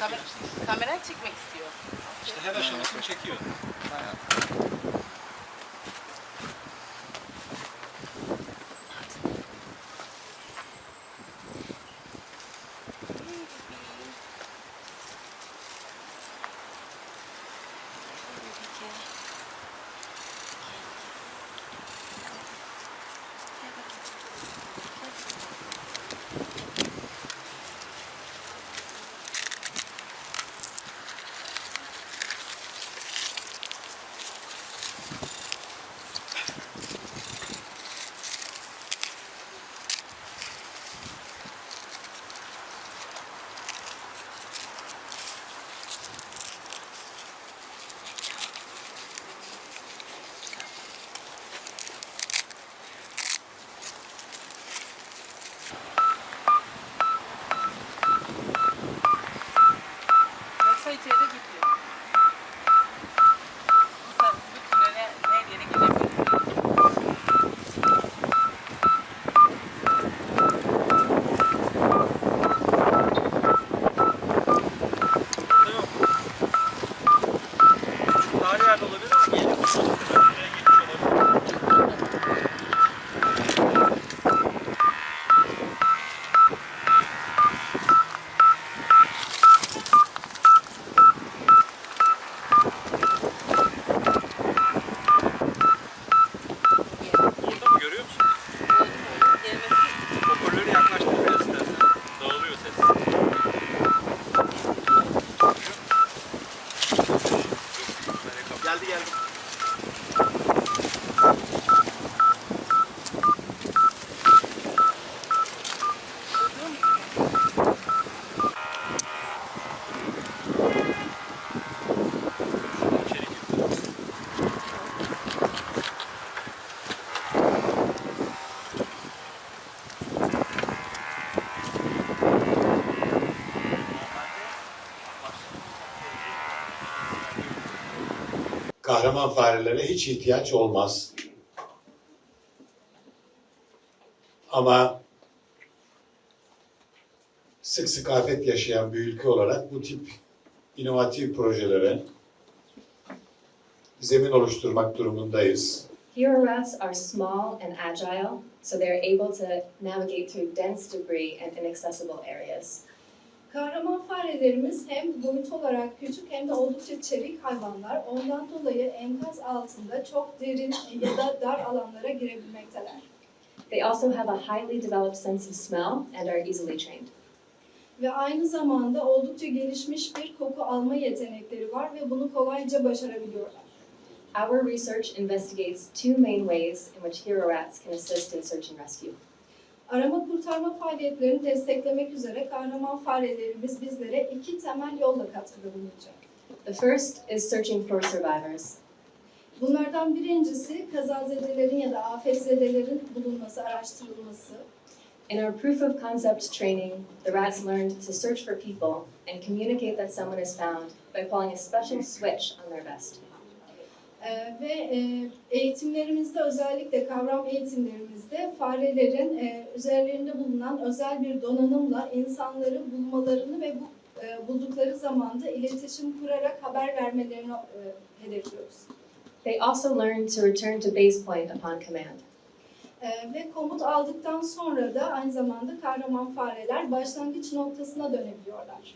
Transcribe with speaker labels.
Speaker 1: Bak, kamerayla içeriden
Speaker 2: Kamer
Speaker 1: çekebilirsiniz.
Speaker 2: kamerayı çekmek istiyor.
Speaker 1: İşte her aşamasını çekiyor. Yeah.
Speaker 3: Kahraman farelere hiç ihtiyaç olmaz. Ama sık sık afet yaşayan bir ülke olarak bu tip inovatif projelere zemin oluşturmak durumundayız.
Speaker 4: Hero rats are small and agile, so they're able to navigate through dense debris and inaccessible areas.
Speaker 5: Kahraman farelerimiz hem boyut olarak küçük hem de oldukça çevik hayvanlar. Ondan dolayı enkaz altında çok derin ya da dar alanlara girebilmekteler.
Speaker 4: They also have a highly developed sense of smell and are easily trained.
Speaker 5: Ve aynı zamanda oldukça gelişmiş bir koku alma yetenekleri var ve bunu kolayca başarabiliyorlar.
Speaker 4: Our research investigates two main ways in which hero rats can assist in search and rescue.
Speaker 5: Arama kurtarma faaliyetlerini desteklemek üzere kahraman farelerimiz bizlere iki temel yolla katkıda bulunacak.
Speaker 4: The first is searching for survivors.
Speaker 5: Bunlardan birincisi kazazedelerin ya da afetzedelerin bulunması, araştırılması.
Speaker 4: In our proof of concept training, the rats learned to search for people and communicate that someone is found by pulling a special switch on their vest.
Speaker 5: Ee, ve e, eğitimlerimizde özellikle kavram eğitimlerimizde farelerin e, üzerlerinde bulunan özel bir donanımla insanları bulmalarını ve bu e, buldukları zamanda iletişim kurarak haber vermelerini e, hedefliyoruz.
Speaker 4: They also learn to return to base point upon command.
Speaker 5: Ee, ve komut aldıktan sonra da aynı zamanda kahraman fareler başlangıç noktasına dönebiliyorlar.